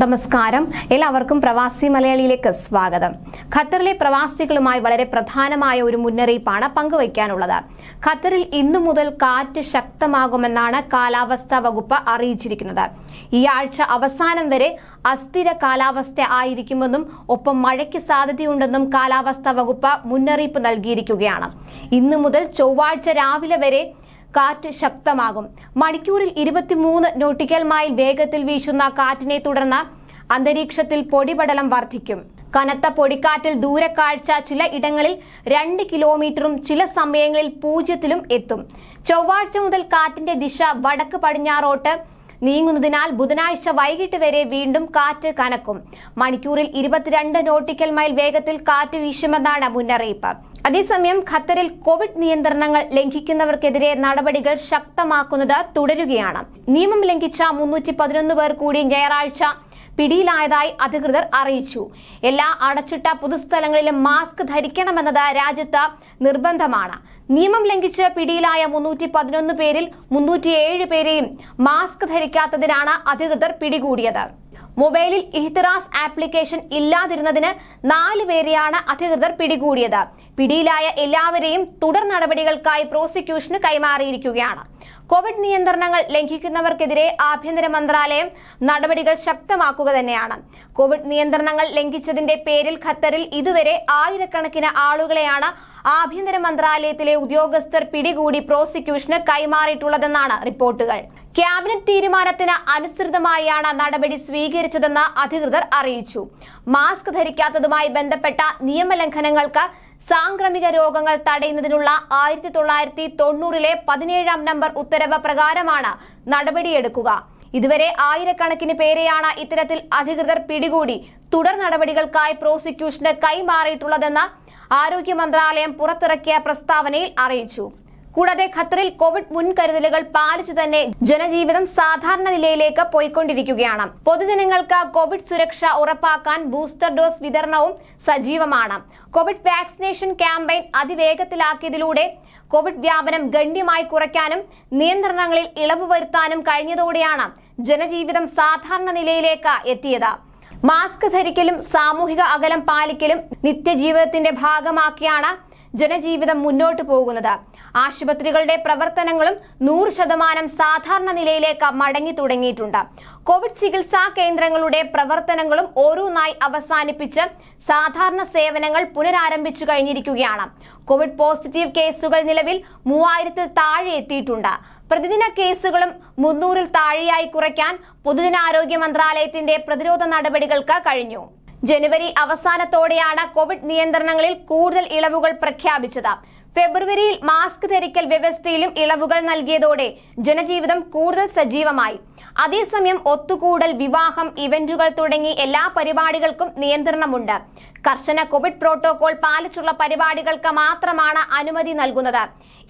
നമസ്കാരം. എല്ലാവർക്കും പ്രവാസി മലയാളിയിലേക്ക് സ്വാഗതം. ഖത്തറിലെ പ്രവാസികളുമായി വളരെ പ്രധാനമായ ഒരു മുന്നറിയിപ്പാണ് പങ്കുവയ്ക്കാനുള്ളത്. ഖത്തറിൽ ഇന്നു മുതൽ കാറ്റ് ശക്തമാകുമെന്നാണ് കാലാവസ്ഥാ വകുപ്പ് അറിയിച്ചിരിക്കുന്നത്. ഈ ആഴ്ച അവസാനം വരെ അസ്ഥിര കാലാവസ്ഥ ആയിരിക്കുമെന്നും ഒപ്പം മഴയ്ക്ക് സാധ്യതയുണ്ടെന്നും കാലാവസ്ഥാ വകുപ്പ് മുന്നറിയിപ്പ് നൽകിയിരിക്കുകയാണ്. ഇന്നു മുതൽ ചൊവ്വാഴ്ച രാവിലെ വരെ കാറ്റ് ശക്തമാകും. മണിക്കൂറിൽ ഇരുപത്തിമൂന്ന് നോട്ടിക്കൽ മൈൽ വേഗത്തിൽ വീശുന്ന കാറ്റിനെ തുടർന്ന് അന്തരീക്ഷത്തിൽ പൊടിപടലം വർദ്ധിക്കും. കനത്ത പൊടിക്കാറ്റിൽ ദൂരക്കാഴ്ച ചില ഇടങ്ങളിൽ രണ്ട് കിലോമീറ്ററും ചില സമയങ്ങളിൽ പൂജ്യത്തിലും എത്തും. ചൊവ്വാഴ്ച മുതൽ കാറ്റിന്റെ ദിശ വടക്ക് പടിഞ്ഞാറോട്ട് നീങ്ങുന്നതിനാൽ ബുധനാഴ്ച വൈകിട്ട് വരെ വീണ്ടും കാറ്റ് കനക്കും. മണിക്കൂറിൽ ഇരുപത്തിരണ്ട് നോട്ടിക്കൽ മൈൽ വേഗത്തിൽ കാറ്റ് വീശുമെന്നാണ് മുന്നറിയിപ്പ്. അതേസമയം ഖത്തറിൽ കോവിഡ് നിയന്ത്രണങ്ങൾ ലംഘിക്കുന്നവർക്കെതിരെ നടപടികൾ ശക്തമാക്കുന്നത് തുടരുകയാണ്. നിയമം ലംഘിച്ച മുന്നൂറ്റി പതിനൊന്ന് പേർ കൂടി ഞായറാഴ്ച പിടിയിലായതായി അധികൃതർ അറിയിച്ചു. എല്ലാ അടച്ചിട്ട പൊതുസ്ഥലങ്ങളിലും മാസ്ക് ധരിക്കണമെന്നത് രാജ്യത്ത് നിർബന്ധമാണ്. നിയമം ലംഘിച്ച് പിടിയിലായ മുന്നൂറ്റി പതിനൊന്ന് പേരിൽ മുന്നൂറ്റിയേഴ് പേരെയും മാസ്ക് ധരിക്കാത്തതിനാണ് അധികൃതർ പിടികൂടിയത്. മൊബൈലിൽ ഇഹ്തിറാസ് ആപ്ലിക്കേഷൻ ഇല്ലാതിരുന്നതിന് നാല് പേരെയാണ് അധികൃതർ പിടികൂടിയത്. പിടിയിലായ എല്ലാവരെയും തുടർ നടപടികൾക്കായി പ്രോസിക്യൂഷന് കൈമാറിയിരിക്കുകയാണ്. കോവിഡ് നിയന്ത്രണങ്ങൾ ലംഘിക്കുന്നവർക്കെതിരെ ആഭ്യന്തര മന്ത്രാലയം നടപടികൾ ശക്തമാക്കുക തന്നെയാണ്. കോവിഡ് നിയന്ത്രണങ്ങൾ ലംഘിച്ചതിന്റെ പേരിൽ ഖത്തറിൽ ഇതുവരെ ആയിരക്കണക്കിന് ആളുകളെയാണ് ആഭ്യന്തര മന്ത്രാലയത്തിലെ ഉദ്യോഗസ്ഥർ പിടികൂടി പ്രോസിക്യൂഷന് കൈമാറിയിട്ടുള്ളതെന്നാണ് റിപ്പോർട്ടുകൾ. ക്യാബിനറ്റ് തീരുമാനത്തിന് അനുസൃതമായാണ് നടപടി സ്വീകരിച്ചതെന്ന് അധികൃതർ അറിയിച്ചു. മാസ്ക് ധരിക്കാത്തതുമായി ബന്ധപ്പെട്ട നിയമലംഘനങ്ങൾക്ക് സാംക്രമിക രോഗങ്ങൾ തടയുന്നതിനുള്ള ആയിരത്തി തൊള്ളായിരത്തി തൊണ്ണൂറിലെ പതിനേഴാം നമ്പർ ഉത്തരവ് പ്രകാരമാണ് നടപടിയെടുക്കുക. ഇതുവരെ ആയിരക്കണക്കിന് പേരെയാണ് ഇത്തരത്തിൽ അധികൃതർ പിടികൂടി തുടർ നടപടികൾക്കായി പ്രോസിക്യൂഷന് കൈമാറിയിട്ടുള്ളതെന്ന് ആരോഗ്യ മന്ത്രാലയം പുറത്തിറക്കിയ പ്രസ്താവനയിൽ അറിയിച്ചു. കൂടാതെ ഖത്തറിൽ കോവിഡ് മുൻകരുതലുകൾ പാലിച്ചു തന്നെ ജനജീവിതം സാധാരണ നിലയിലേക്ക് പോയിക്കൊണ്ടിരിക്കുകയാണ്. പൊതുജനങ്ങൾക്ക് കോവിഡ് സുരക്ഷ ഉറപ്പാക്കാൻ ബൂസ്റ്റർ ഡോസ് വിതരണവും സജീവമാണ്. കോവിഡ് വാക്സിനേഷൻ ക്യാമ്പയിൻ അതിവേഗത്തിലാക്കിയതിലൂടെ കോവിഡ് വ്യാപനം ഗണ്യമായി കുറയ്ക്കാനും നിയന്ത്രണങ്ങളിൽ ഇളവ് വരുത്താനും കഴിഞ്ഞതോടെയാണ് ജനജീവിതം സാധാരണ നിലയിലേക്ക് എത്തിയത്. മാസ്ക് ധരിക്കലും സാമൂഹിക അകലം പാലിക്കലും നിത്യജീവിതത്തിന്റെ ഭാഗമാക്കിയാണ് ജനജീവിതം മുന്നോട്ടു പോകുന്നത്. ആശുപത്രികളുടെ പ്രവർത്തനങ്ങളും നൂറ് ശതമാനം സാധാരണ നിലയിലേക്ക് മടങ്ങി തുടങ്ങിയിട്ടുണ്ട്. കോവിഡ് ചികിത്സാ കേന്ദ്രങ്ങളുടെ പ്രവർത്തനങ്ങളും ഓരോന്നായി അവസാനിപ്പിച്ച് സാധാരണ സേവനങ്ങൾ പുനരാരംഭിച്ചു കഴിഞ്ഞിരിക്കുകയാണ്. കോവിഡ് പോസിറ്റീവ് കേസുകൾ നിലവിൽ മൂവായിരത്തിൽ താഴെ എത്തിയിട്ടുണ്ട്. പ്രതിദിന കേസുകളും മുന്നൂറിൽ താഴെയായി കുറയ്ക്കാൻ പൊതുജനാരോഗ്യ മന്ത്രാലയത്തിന്റെ പ്രതിരോധ നടപടികൾക്ക് കഴിഞ്ഞു. ജനുവരി അവസാനത്തോടെയാണ് കോവിഡ് നിയന്ത്രണങ്ങളിൽ കൂടുതൽ ഇളവുകൾ പ്രഖ്യാപിച്ചത്. ഫെബ്രുവരിയിൽ മാസ്ക് ധരിക്കൽ വ്യവസ്ഥയിലും ഇളവുകൾ നൽകിയതോടെ ജനജീവിതം കൂടുതൽ സജീവമായി. അതേസമയം ഒത്തുകൂടൽ വിവാഹം ഇവന്റുകൾ തുടങ്ങി എല്ലാ പരിപാടികൾക്കും നിയന്ത്രണമുണ്ട്. കർശന കോവിഡ് പ്രോട്ടോകോൾ പാലിച്ചുള്ള പരിപാടികൾക്ക് മാത്രമാണ് അനുമതി നൽകുന്നത്.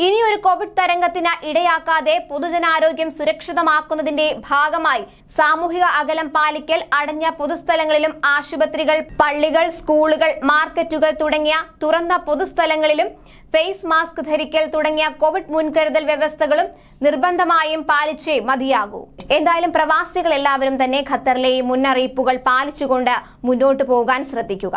ഇനിയൊരു കോവിഡ് തരംഗത്തിന് ഇടയാക്കാതെ പൊതുജനാരോഗ്യം സുരക്ഷിതമാക്കുന്നതിന്റെ ഭാഗമായി സാമൂഹിക അകലം പാലിക്കൽ അടഞ്ഞ പൊതുസ്ഥലങ്ങളിലും ആശുപത്രികൾ പള്ളികൾ സ്കൂളുകൾ മാർക്കറ്റുകൾ തുടങ്ങിയ തുറന്ന പൊതുസ്ഥലങ്ങളിലും ഫേസ് മാസ്ക് ധരിക്കൽ തുടങ്ങിയ കോവിഡ് മുൻകരുതൽ വ്യവസ്ഥകളും നിർബന്ധമായും പാലിച്ചേ മതിയാകൂ. എന്തായാലും പ്രവാസികൾ എല്ലാവരും തന്നെ ഖത്തറിലെ മുന്നറിയിപ്പുകൾ പാലിച്ചുകൊണ്ട് മുന്നോട്ടു പോകാൻ ശ്രദ്ധിക്കുക.